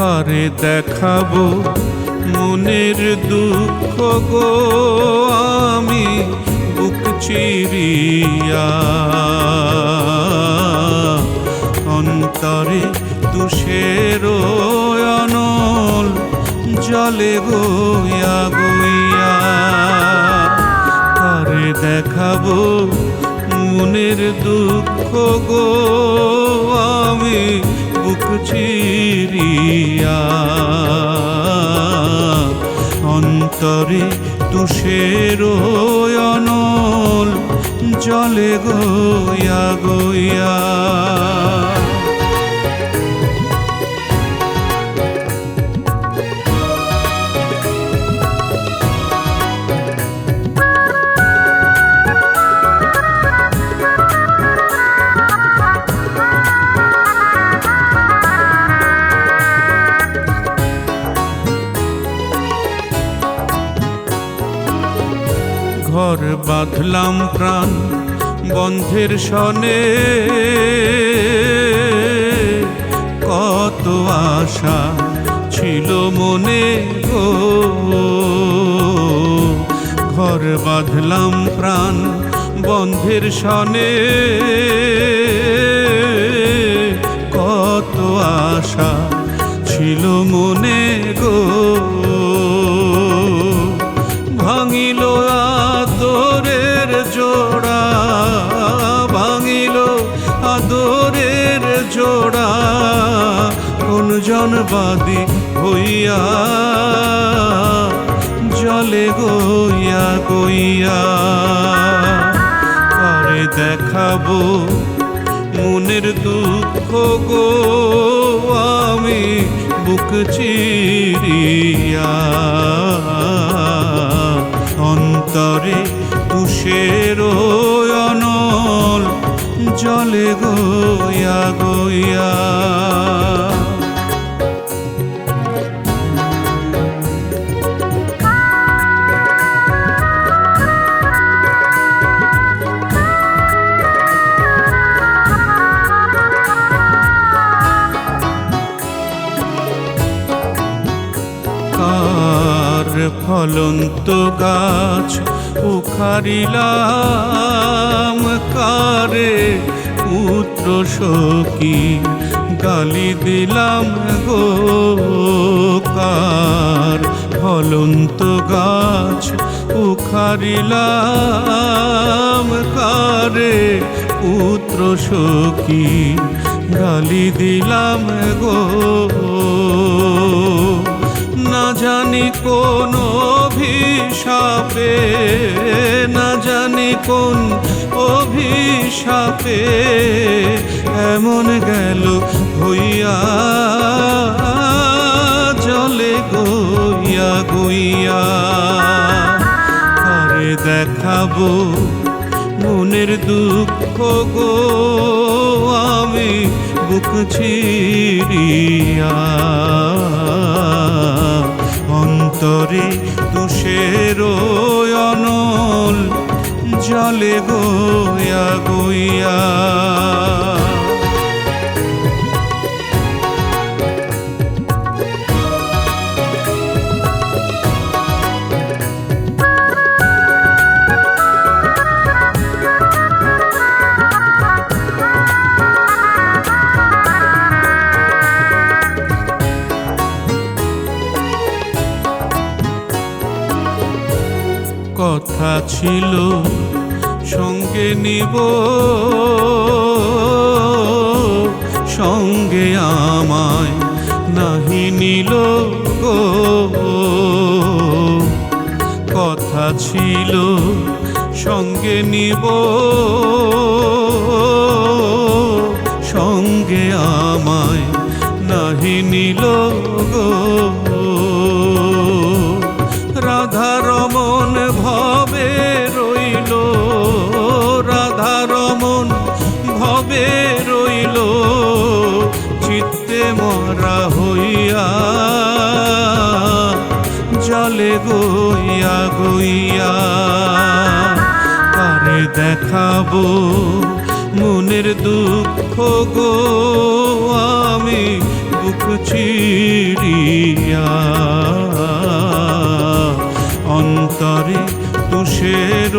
কারে দেখাবো মনের দুঃখ গো আমি বুক চিরিয়া। অন্তরে তুষের অনল জলে গইয়া গইয়া কারে দেখাবো মনের দুঃখ গো আমি বুক চিরিয়া। অন্তরে তুষের অনল জলে গইয়া গইয়া। ঘর বাঁধলাম প্রাণ বন্ধের সনে। কত আশা ছিল মনে গো। ঘর বাঁধলাম প্রাণ বন্ধের সনে। কত আশা ছিল মনে গো। ভাঙিল জনবাদী হইয়া, জলে গইয়া গইয়া কারে দেখাবো মনের দুঃখ গো, আমি বুক চিরিয়া। অন্তরে তুষের অনল, জলে গইয়া গইয়া ফলন্ত গাছ উখারিলাম, কারে পুত্র সখী গালি দিলাম গো কার? ফলন্ত গাছ উখারিলাম, কারে পুত্র সখী গালি দিলাম গো। না জানি কোন অভিশাপে, না জানি কোন অভিশাপে, এমন গেল হইয়া জলে গইয়া গইয়া। আরে দেখাবো মনের দুঃখ গো, আমি বুক ছিড়িয়া। অন্তরে তুষের অনল জলে গোয়া গইয়া। কথা ছিল, সঙ্গে নিব। সঙ্গে আমায় নাহি নিল কথা ছিল, সঙ্গে নিব। সঙ্গে আমায় নাহি নিল গো। মরা হইয়া, জলে গইয়া গইয়া কারে দেখাবো মনের দুঃখ গো? আমি বুক চিড়িয়া অন্তরে তুষের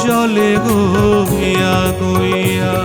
জলে গইয়া গইয়া